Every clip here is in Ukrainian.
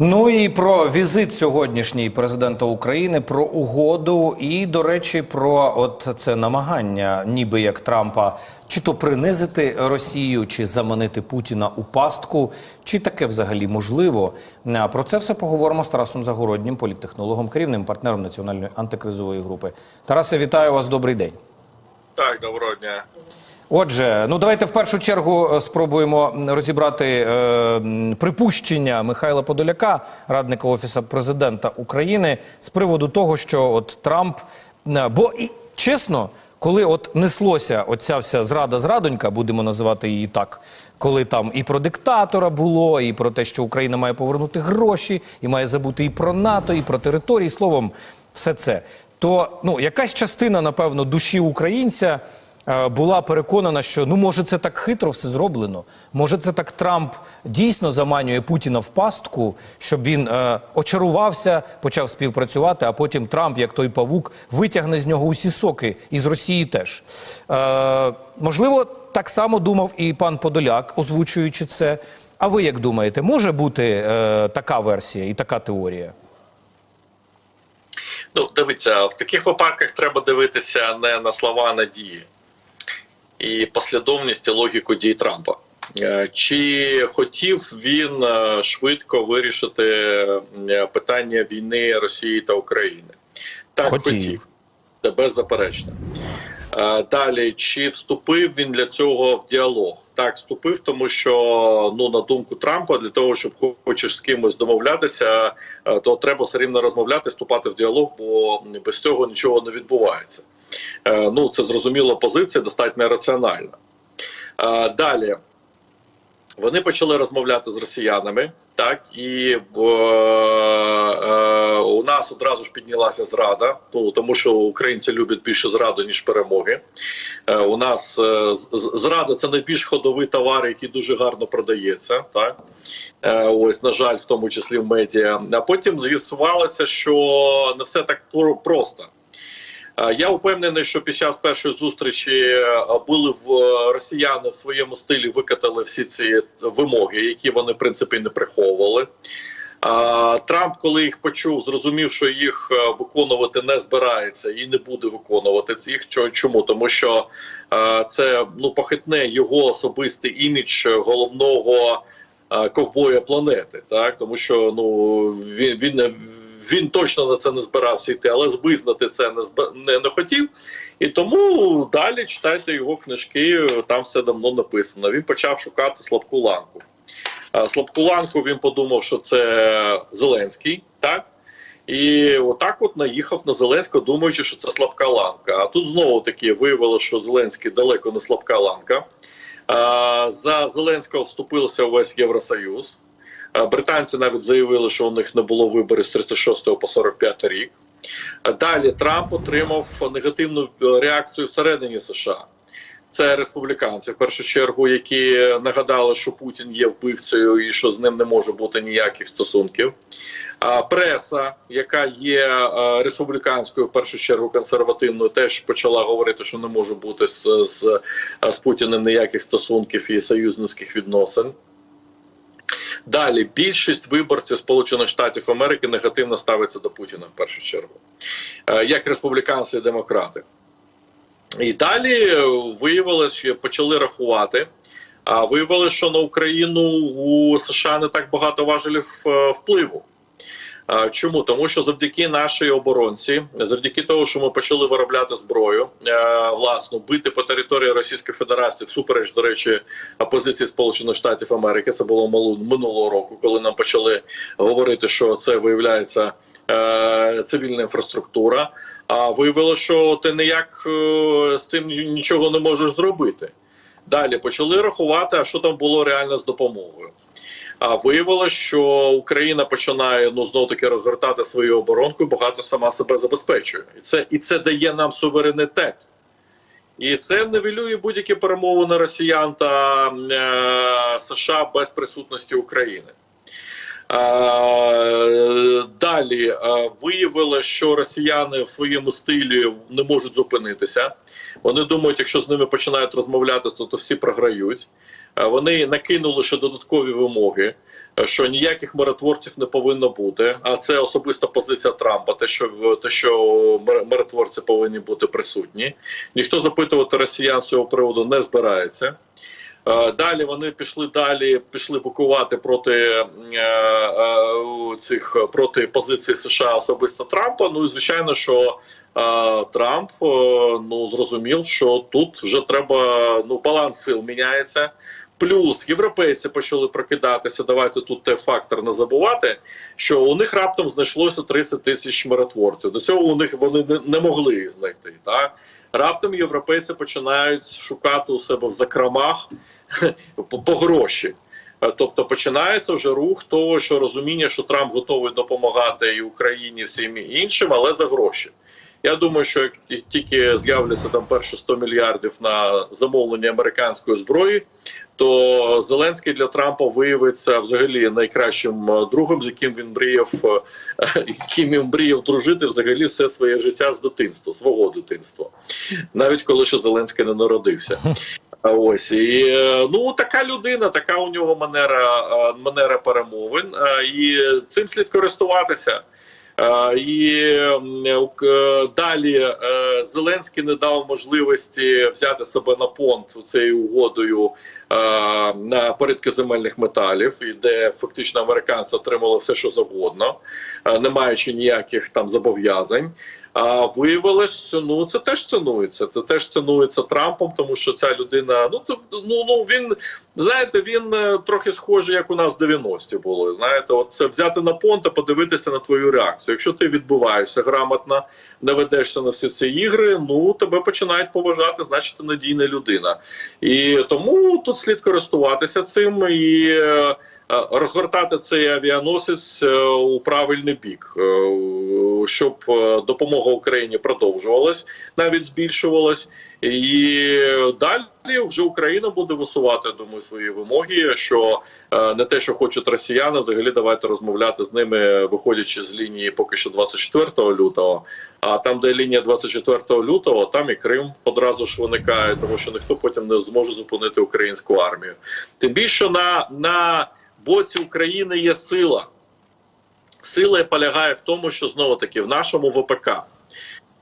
Ну і про візит сьогоднішній президента України, про угоду і, до речі, про от це намагання, ніби як Трампа, чи то принизити Росію, чи заманити Путіна у пастку, чи таке взагалі можливо. Про це все поговоримо з Тарасом Загороднім, політтехнологом, керівним партнером національної антикризової групи. Тарасе, вітаю вас. Добрий день. Так, доброго дня. Отже, ну давайте в першу чергу е, спробуємо розібрати е, припущення Михайла Подоляка, радника офісу президента України, з приводу того, що от Трамп, е, бо і чесно, коли от неслося оця вся зрада зрадонька, будемо називати її так, коли там і про диктатора було, і про те, що Україна має повернути гроші, і має забути і про НАТО, і про території, словом, все це. То ну якась частина, напевно, душі українця була переконана, що ну може це так хитро все зроблено. Може, це так Трамп дійсно заманює Путіна в пастку, щоб він е, очарувався, почав співпрацювати, а потім Трамп, як той павук, витягне з нього усі соки і з Росії теж. Е, можливо, так само думав і пан Подоляк, озвучуючи це. А ви як думаєте, може бути е, така версія і така теорія? Ну, дивіться, в таких випадках треба дивитися не на слова, а на дії і послідовність і логіку дій Трампа. Е, Чи хотів він е, швидко вирішити е, питання війни Росії та України? Так, Хотів. хотів. Це беззаперечно. Далі, чи вступив він для цього в діалог? Так, вступив, тому що ну на думку Трампа, для того, щоб хочеш з кимось домовлятися, то треба все рівно розмовляти, вступати в діалог, бо без цього нічого не відбувається. Е, Ну це зрозуміла позиція, достатньо раціональна. Е, Далі вони почали розмовляти з росіянами, так і в е, у нас одразу ж піднялася зрада, ну тому що українці люблять більше зраду ніж перемоги. Е, у нас е, зрада це найбільш ходовий товар, який дуже гарно продається. Так е, ось на жаль, в тому числі в медіа. А потім з'ясувалося, що не все так просто. Я впевнений, що під час першої зустрічі були в росіяни в своєму стилі викатали всі ці вимоги, які вони в принципі не приховували. Трамп, коли їх почув, зрозумів, що їх виконувати не збирається і не буде виконувати їх. Чо- Чому? Тому що це ну похитне його особистий імідж головного ковбоя планети, так тому що ну він він. Він точно на це не збирався йти, але визнати це не зб... не, не хотів. І тому далі читайте його книжки, там все давно написано. Він почав шукати слабку ланку. А Слабку ланку він подумав, що це Зеленський, так? І отак от наїхав на Зеленського, думаючи, що це слабка ланка. А тут знову таки виявилося, що Зеленський далеко не слабка ланка. А, За Зеленського вступився весь Євросоюз. А, Британці навіть заявили, що у них не було виборів з 36 по 45 рік. Далі Трамп отримав негативну е, реакцію всередині США. Це республіканці, в першу чергу, які нагадали, що Путін є вбивцею і що з ним не може бути ніяких стосунків. А преса, яка є е, республіканською, в першу чергу консервативною, теж почала говорити, що не може бути з, з, з Путіним ніяких стосунків і союзницьких відносин. Далі більшість виборців Сполучених Штатів Америки негативно ставиться до Путіна в першу чергу, Е, як республіканці і демократи. І далі виявилось, що почали рахувати. А виявилось, що на Україну у США не так багато важелів е, впливу. Чому? Тому що завдяки нашій оборонці, завдяки того, що ми почали виробляти зброю е, власну, бити по території Російської Федерації, всупереч, до речі, позиції Сполучених Штатів Америки, це було минулого року, коли нам почали говорити, що це виявляється е, цивільна інфраструктура. А виявилося, що ти ніяк е, з цим нічого не можеш зробити. Далі почали рахувати, а що там було реально з допомогою. А виявилося, що Україна починає ну знов таки розгортати свою оборонку, і багато сама себе забезпечує, і це і це дає нам суверенітет. І це нивелює будь-які перемовини росіян та е, США без присутності України. Е, далі. е, виявило, що росіяни в своєму стилі не можуть зупинитися. Вони думають, якщо з ними починають розмовляти, то, то всі програють. Е, Вони накинули ще додаткові вимоги, е, що ніяких миротворців не повинно бути. А це особиста позиція Трампа. Те, що те, що миротворці повинні бути присутні. Ніхто запитувати росіян з цього приводу не збирається. Е, Далі вони пішли далі, пішли букувати проти цих проти позиції США особисто Трампа. Ну і звичайно, що Трамп е, ну зрозумів, що тут вже треба ну баланс сил міняється. Плюс європейці почали прокидатися. Давайте тут той фактор не забувати, що у них раптом знайшлося 30 тисяч миротворців. До цього у них вони не, могли їх знайти. Так раптом європейці починають шукати у себе в закромах по, гроші. Е, Тобто починається вже рух того, що розуміння, що Трамп готовий допомагати і Україні, всім іншим, але за гроші. Я думаю, що як тільки з'являться там перші 100 мільярдів на замовлення американської зброї, то Зеленський для Трампа виявиться взагалі найкращим е, другом, з яким він мріяв, е, яким він мріяв дружити взагалі все своє життя з дитинства, свого дитинства, навіть коли ще Зеленський не народився. А Ось і е, ну така людина, така у нього манера, манера перемовин, і цим слід користуватися. Е, І е, далі е, Зеленський не дав можливості взяти себе на понт цією угодою на порядки земельних металів, і де фактично американці отримали все, що завгодно, не маючи ніяких там зобов'язань. А виявилось, ну це теж цінується. Це теж цінується Трампом, тому що ця людина, ну це ну ну він знаєте, він е, трохи схожий, як у нас 90-ті були. Знаєте, от це взяти на понт та подивитися на твою реакцію. Якщо ти відбуваєшся грамотно, не ведешся на всі ці ігри, ну тебе починають поважати, значить ти надійна людина. І тому тут слід користуватися цим і. е, е, Розгортати цей авіаносець у правильний бік, щоб е, допомога Україні продовжувалась, навіть збільшувалась, і далі вже Україна буде висувати, думаю, свої вимоги. Що е, не те, що хочуть росіяни, взагалі давайте розмовляти з ними, виходячи з лінії поки що 24 лютого. А там, де лінія 24 лютого, там і Крим одразу ж виникає, тому що ніхто потім не зможе зупинити українську армію. Тим більше на, на боці України є сила. Сила полягає в тому, що знову таки в нашому ВПК.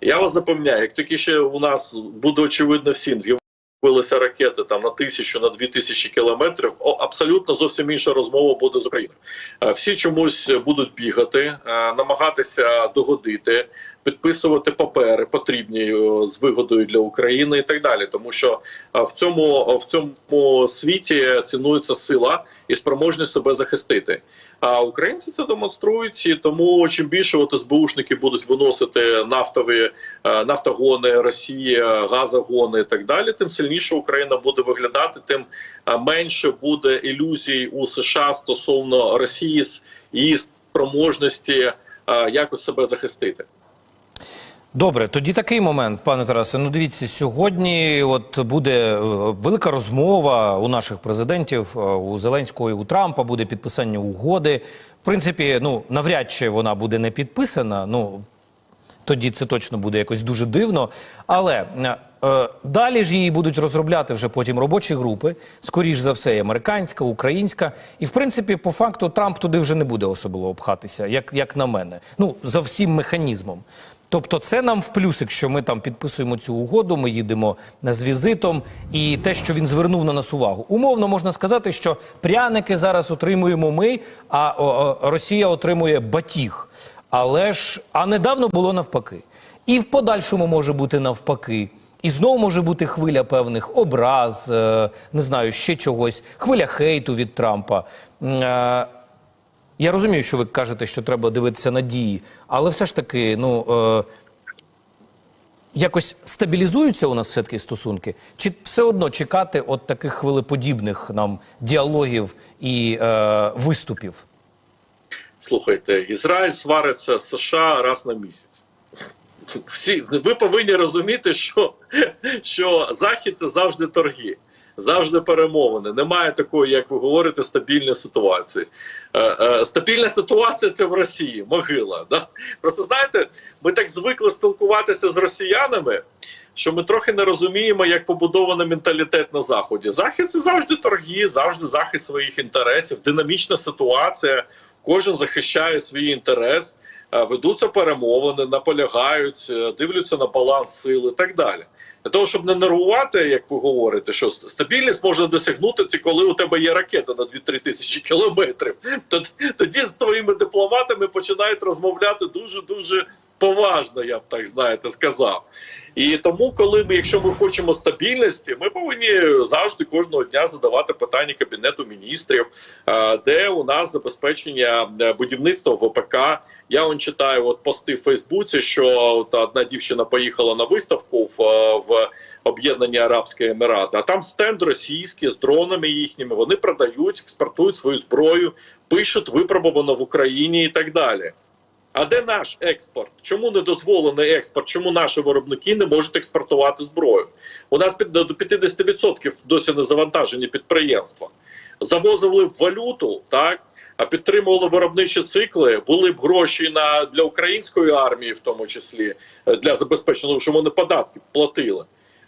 Я вас запевняю, як тільки ще у нас буде очевидно всім, з'явилися ракети там на тисячу, на дві тисячі кілометрів, абсолютно зовсім інша розмова буде з Україною. Е, Всі чомусь будуть бігати, е, намагатися догодити, підписувати папери потрібні е, з вигодою для України і так далі. Тому що е, в цьому в цьому світі цінується сила і спроможність себе захистити. А українці це демонструють, і тому чим більше от СБУшники будуть виносити нафтові е, нафтогони, Росія, газогони і так далі, тим сильніше Україна буде виглядати, тим е, менше буде ілюзій у США стосовно Росії її спроможності е, якось себе захистити. Добре, тоді такий момент, пане Тарасе. Ну дивіться, сьогодні от буде е, велика розмова у наших президентів, е, у Зеленського і у Трампа буде підписання угоди. В принципі, ну навряд чи вона буде не підписана. Ну тоді це точно буде якось дуже дивно. Але е, е, далі ж її будуть розробляти вже потім робочі групи, скоріш за все, і американська, українська. І в принципі, по факту, Трамп туди вже не буде особливо обхатися, як, як на мене. Ну за всім механізмом. Тобто, це нам в плюсик, що ми там підписуємо цю угоду, ми їдемо з візитом, і те, що він звернув на нас увагу. Умовно можна сказати, що пряники зараз отримуємо ми, а Росія отримує батіг. Але ж а недавно було навпаки. І в подальшому може бути навпаки. І знову може бути хвиля певних образ, е, не знаю, ще чогось, хвиля хейту від Трампа. Я розумію, що ви кажете, що треба дивитися на дії, але все ж таки, ну е, якось стабілізуються у нас все-таки стосунки? Чи все одно чекати от таких хвилеподібних нам діалогів і е, виступів? Слухайте, Ізраїль свариться США раз на місяць. Всі ви повинні розуміти, що, що Захід це завжди торги. Завжди перемовини. Немає такої, як ви говорите, стабільної ситуації. Е, е, стабільна ситуація це в Росії, могила. Да? Просто знаєте, ми так звикли спілкуватися з росіянами, що ми трохи не розуміємо, як побудований менталітет на заході. Захід це завжди торги, завжди захист своїх інтересів, динамічна ситуація. Кожен захищає свій інтерес, е, ведуться перемовини, наполягають, дивляться на баланс сил і так далі. Для того, щоб не нервувати, як ви говорите, що стабільність можна досягнути, це коли у тебе є ракета на 2-3 тисячі кілометрів. Тоді, з твоїми дипломатами починають розмовляти дуже дуже поважно, я б так знаєте, сказав. І тому, коли ми, якщо ми хочемо стабільності, ми повинні завжди кожного дня задавати питання кабінету міністрів, е, де у нас забезпечення е, будівництва ВПК. Я он читаю от пости в Фейсбуці, що от одна дівчина поїхала на виставку в, е, в Об'єднані Арабські Емірати, а там стенд російський з дронами їхніми. Вони продають, експортують свою зброю, пишуть випробовано в Україні і так далі. А де наш експорт? Чому не дозволений експорт? Чому наші виробники не можуть експортувати зброю? У нас під- до 50% досі не завантажені підприємства. Завозили в валюту, так а підтримували виробничі цикли. Були б гроші на для української армії, в тому числі е, для забезпечення, тому що вони податки платили.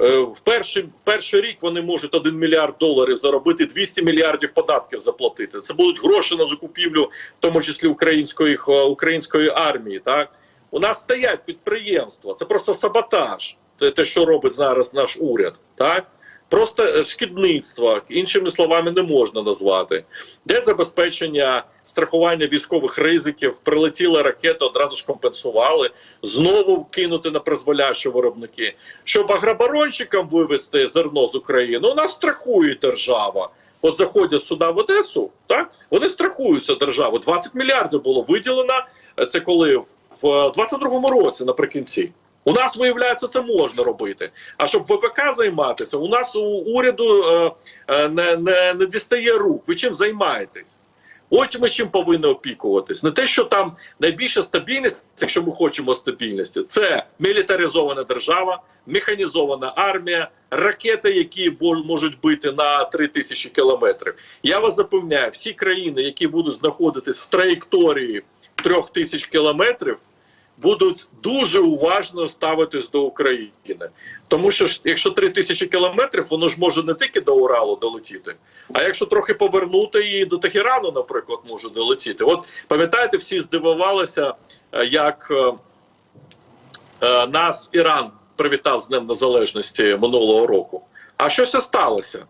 Е, В перший, перший рік вони можуть 1 мільярд доларів заробити, 200 мільярдів податків заплатити. Це будуть гроші на закупівлю, в тому числі української, е, української армії. Так у нас стоять підприємства, це просто саботаж. Те, те, що робить зараз наш уряд, так просто е, шкідництво, іншими словами, не можна назвати. Де забезпечення страхування військових ризиків, прилетіла ракета, одразу ж компенсували, знову кинути на призволяще виробники. Щоб агробаронщикам вивезти зерно з України, у нас страхує держава. От заходять сюди в Одесу, так вони страхуються державу. 20 мільярдів було виділено. е, Це коли в 22-му році наприкінці. У нас виявляється, це можна робити. А щоб ВПК займатися, у нас у уряду е, е, не, не, не дістає рук. Ви чим займаєтесь? От ми чим повинні опікуватись. Не те, що там найбільша стабільність, якщо ми хочемо стабільності, це мілітаризована держава, механізована армія, ракети, які можуть бити на 3 тисячі кілометрів. Я вас запевняю, всі країни, які будуть знаходитись в траєкторії трьох тисяч кілометрів, будуть дуже уважно ставитись до України. Тому що якщо 3 тисячі кілометрів, воно ж може не тільки до Уралу долетіти, а якщо трохи повернути її до Тегерану, наприклад, може долетіти. От пам'ятаєте, всі здивувалися, е, як е, е, нас Іран привітав з Днем Незалежності минулого року. А що це сталося?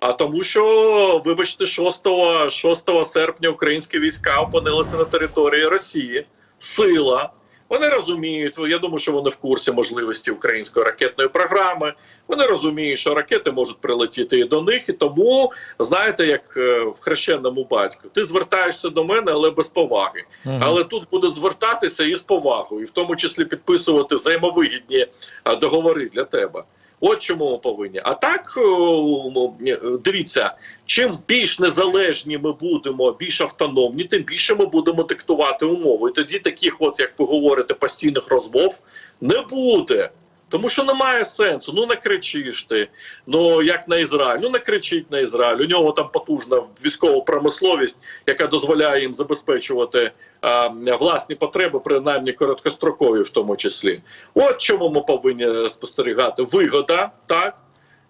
А тому, що, вибачте, 6, 6 серпня українські війська опинилися на території Росії. Сила. Вони розуміють, я думаю, що вони в курсі можливості української ракетної програми. Вони розуміють, що ракети можуть прилетіти і до них, і тому знаєте, як е, в хрещеному батьку, ти звертаєшся до мене, але без поваги. Ага. Але тут буде звертатися і з повагою, і в тому числі підписувати взаємовигідні е, договори для тебе. От чому ми повинні. А так е, дивіться, чим більш незалежні ми будемо, більш автономні, тим більше ми будемо диктувати умови. І тоді таких, от як ви говорите, постійних розмов не буде. Тому що немає сенсу. Ну не кричиш ти. Ну як на Ізраїль, ну не кричить на Ізраїль. У нього там потужна військова промисловість, яка дозволяє їм забезпечувати а, власні потреби, принаймні короткострокові, в тому числі. От чому ми повинні спостерігати. Вигода, так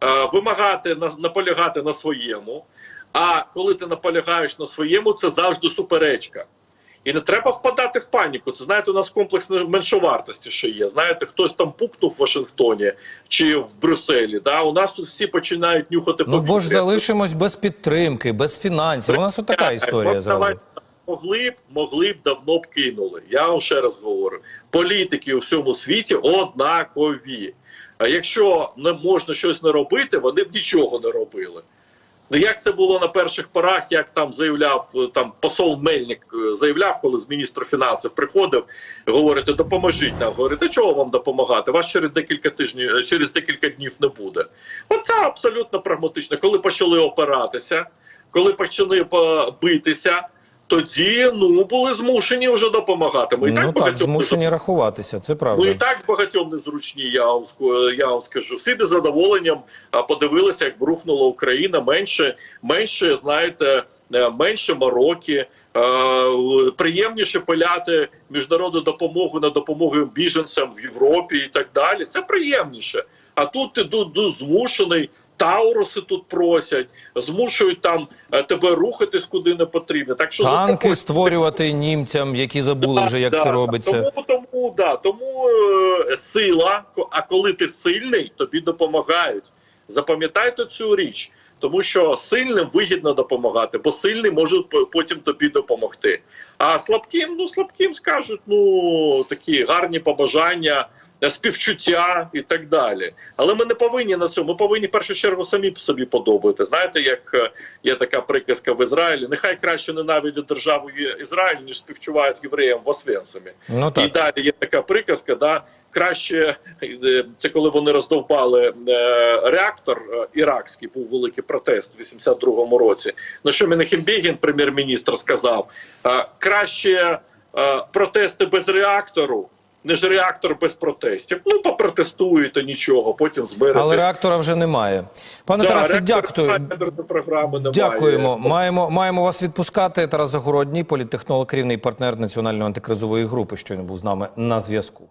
а, вимагати на наполягати на своєму. А коли ти наполягаєш на своєму, це завжди суперечка. І не треба впадати в паніку. Це знаєте, у нас комплекс меншовартості ще є. Знаєте, хтось там пукнув в Вашингтоні чи в Брюсселі. Да? У нас тут всі починають нюхати Ну бо ж залишимось без підтримки, без фінансів. У нас от така історія зразу. Могли б, могли б давно б кинули. Я вам ще раз говорю: політики у всьому світі однакові. А якщо не можна щось не робити, вони б нічого не робили. Ну як це було на перших порах, як там заявляв е, там посол Мельник е, заявляв, коли з міністром фінансів приходив, говорите, допоможіть нам. Говорите, чого вам допомагати? Вас через декілька тижнів, е, через декілька днів не буде. Оце абсолютно прагматично. Коли почали опиратися, коли почали по- битися, тоді ну були змушені вже допомагати. Ми і ну так, змушені не рахуватися, це Ну і так багатьом незручні. Я вам я вам скажу. Всі без задоволенням а, подивилися, як рухнула Україна. Менше, менше, знаєте, е, менше мороки. е, Приємніше пиляти міжнародну допомогу на допомогу біженцям в Європі і так далі. Це приємніше. А тут ти змушений. Тауруси тут просять, змушують там е, тебе рухатись куди не потрібно. Так що Танки створювати німцям, які забули вже, як Да, це робиться. Тому, тому, да, тому е, сила, а коли ти сильний, тобі допомагають. Запам'ятайте цю річ, тому що сильним вигідно допомагати, бо сильний може потім тобі допомогти. А слабким, ну слабким скажуть, ну такі гарні побажання. Співчуття і так далі, але ми не повинні на цьому. Ми повинні в першу чергу самі собі подобати. Знаєте, як е, є така приказка в Ізраїлі: нехай краще ненавидять державу Ізраїль, ніж співчувають євреям в Освенцимі. Ну І далі є така приказка, да краще е, це коли вони роздовбали е, реактор іракський, був великий протест у 82-му році. На що Менахем Бегін, прем'єр-міністр, сказав: краще протести без реактору. Ніж реактор без протестів. Ну, попротестують, то нічого, потім змиритесь. Але реактора вже немає. Пане Да, Тарасе, дякую. програми. Дякуємо. Маємо, маємо вас відпускати. Тарас Загородній, політтехнолог, керівний партнер Національної антикризової групи, щойно був з нами на зв'язку.